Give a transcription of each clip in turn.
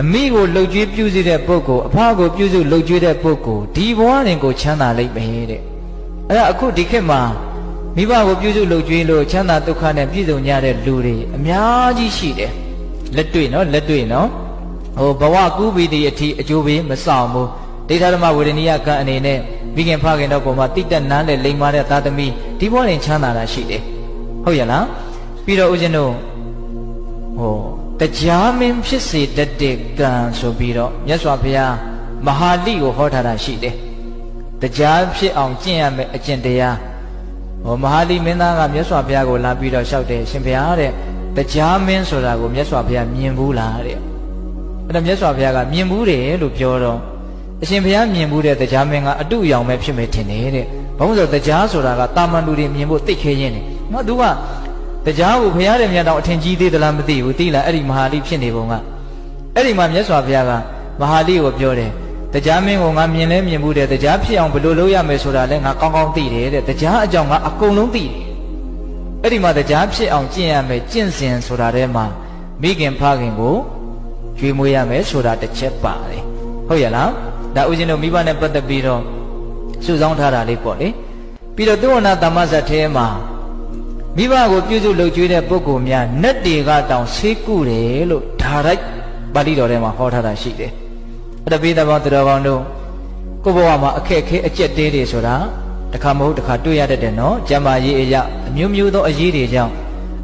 အမိကိုလှုပ်ကြွေးပြုစုတဲ့ပုဂ္ဂိုလ်အဖကိုပြုစုလှုပ်ကြွေးတဲ့ပုဂ္ဂိုလ်ဒီဘဝရင်ကိုချမ်းသာလိမ့်မယ်တဲ့အဲ့ဒါအခုဒီခေတ်မှာမိဘကိုပြုစုလှုပ်ကြွေးလို့ချမ်းသာဒုက္ခနဲ့ပြည့်စုံကြတဲ့လူတွေအများကြီးရှိတယ်လက်တွေ့နော်လက်တွေ့နော်ဟိုဘဝကူးပြီးဒီအထိအကျိုးပေးမဆောင်ဘူးဒိဋ္ဌဓမ္မဝေဒနိယကံအနေနဲ့မိခင်ဖခင်တော့ပုံမှာတိတက်နန်းတဲ့လိမ်မာတဲ့သာသမီဒီဘဝရင်ချမ်းသာတာရှိတယ်ဟုတ်ရဲ့လားပြီးတော့ဦးဇင်းတို့ဟို တရားမင်းဖြစ်စေတတ်တဲ့ကံဆိုပြီးတော့မြတ်စွာဘုရားမဟာလိကိုဟောထားတာရှိတယ်တရားဖြစ်အောင်ကျင့်ရမယ်အကျင့်တရားဟောမဟာလိမင်းသားကမြတ်စွာဘုရားကိုလာပြီးတော့လျှောက်တယ်ရှင်ဘုရားတဲ့တရားမင်းဆိုတာကိုမြတ်စွာဘုရားမြင်ဘူးလားတဲ့အဲ့တော့မြတ်စွာဘုရားကမြင်ဘူးတယ်လို့ပြောတော့အရှင်ဘုရားမြင်ဘူးတဲ့တရားမင်းကအတုအယောင်ပဲဖြစ်မယ်ထင်တယ်တဲ့ဘာလို့လဲဆိုတော့တရားဆိုတာကတာမန်လူတွေမြင်ဖို့သိခဲရင်းတယ်ငါသူက တရားကိုဘုရားတဲ့မြတ်တော်အထင်ကြီးသေးသလားမသိဘူးသိလားအဲ့ဒီမဟာလိဖြစ်နေပုံကအဲ့ဒီမှာမြတ်စွာဘုရားကမဟာလိကိုပြောတယ်တရားမင်းကိုငါမြင်လဲမြင်ဘူးတဲ့တရားဖြစ်အောင်ဘယ်လိုလုပ်ရမယ်ဆိုတာလဲငါကောင်းကောင်းသိတယ်တဲ့တရားအကြောင်းငါအကုန်လုံးသိတယ်အဲ့ဒီမှာတရားဖြစ်အောင်ကျင့်ရမယ်ကျင့်စဉ်ဆိုတာထဲမှာမိခင်ဖခင်ကိုကျွေးမွေးရမယ်ဆိုတာတစ်ချက်ပါတယ်ဟုတ်ရဲ့လားဒါဦးဇင်းတို့မိဘနဲ့ပတ်သက်ပြီးတော့စုဆောင်းထားတာလေးပေါ့လေပြီးတော့သုဝနာတမ္မဇတ်ထဲမှာ မိဘကိုပြုစုလုပ်ကျွေးတဲ့ပုဂ္ဂိုလ်များနတ်တွေကတောင်ဆေးကုတယ်လို့ဓာရိုက်ပါဠိတော်ထဲမှာဟောထားတာရှိတယ်အဲ့ဒါပြီးတဲ့ဘောသူတော်ကောင်းတို့ကိုယ့်ဘဝမှာအခက်အခဲအကျက်တဲတွေဆိုတာတစ်ခါမဟုတ်တစ်ခါတွေ့ရတတ်တယ်နော်ကျမ်းမာရေးအရာအမျိုးမျိုးသောအရေးတွေကြောင့်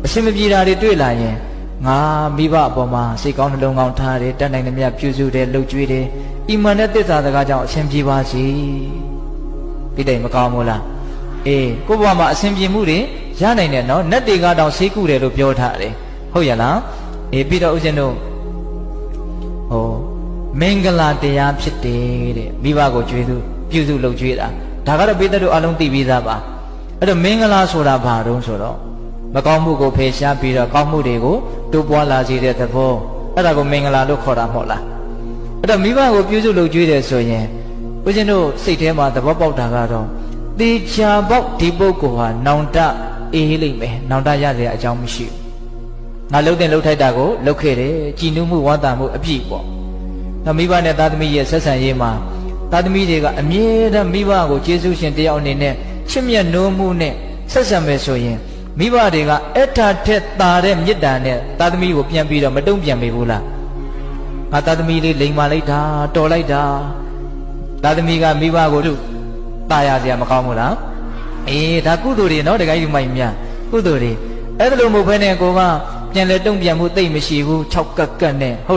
အရှင်မပြေတာတွေတွေ့လာရင်ငါမိဘအပေါ်မှာစိတ်ကောင်းနှလုံးကောင်းထားတယ်တတ်နိုင်သမျှပြုစုတယ်လှုပ်ကြွေးတယ်အီမန်နဲ့သစ္စာစကားကြောင့်အရှင်ပြေပါစေဒီတိုင်မကောင်းဘူးလားအေးကိုယ့်ဘဝမှာအရှင်ပြေမှုတွေ ရနိုင်တယ်နော်နတ်တွေကတောင်ဆေးကုတယ်လို့ပြောထားတယ်ဟုတ်ရလားအေးပြီးတော့ဦးဇင်းတို့ဟောမင်္ဂလာတရားဖြစ်တယ်တဲ့မိဘကိုကြွေးသူပြုစုလုပ်ကြွေးတာဒါကတော့ပိဿတို့အလုံးသိပြီးသားပါအဲ့တော့မင်္ဂလာဆိုတာဘာတုံးဆိုတော့မကောင်းမှုကိုဖယ်ရှားပြီးတော့ကောင်းမှုတွေကိုတိုးပွားလာစေတဲ့သဘောအဲ့ဒါကိုမင်္ဂလာလို့ခေါ်တာမဟုတ်လားအဲ့တော့မိဘကိုပြုစုလုပ်ကြွေးတယ်ဆိုရင်ဦးဇင်းတို့စိတ်ထဲမှာသဘောပေါက်တာကတော့တေချာပေါက်ဒီပုဂ္ဂိုလ်ဟာနောင်တ အေးလိမ့်မယ်နောင်တရစရာအကြောင်းမရှိဘူးငါလှုပ်တဲ့လှုပ်ထိုက်တာကိုလှုပ်ခဲ့တယ်ကြည်နူးမှုဝမ်းသာမှုအပြည့်ပေါ့နောက်မိဘနဲ့သားသမီးရဲ့ဆက်ဆံရေးမှာသားသမီးတွေကအမြဲတမ်းမိဘကိုကျေးဇူးရှင်တယောက်အနေနဲ့ချစ်မြတ်နိုးမှုနဲ့ဆက်ဆံမယ်ဆိုရင်မိဘတွေကအထာထက်သာတဲ့မေတ္တာနဲ့သားသမီးကိုပြန်ပြီးတော့မတုံ့ပြန်မိဘူးလားငါသားသမီးလေးလိမ်မာလိုက်တာတော်လိုက်တာသားသမီးကမိဘကိုတို့ตายရစရာမကောင်းဘူးလား အေးဒါကုသိုလ်တွေနော်တခါကြီးမိုင်များကုသိုလ်တွေအဲ့ဒါလိုမဟုတ်ဘဲနဲ့ကိုကပြန်လဲတုံ့ပြန်မှုသိမ့်မရှိဘူး၆ကက်ကက်နဲ့ဟုတ်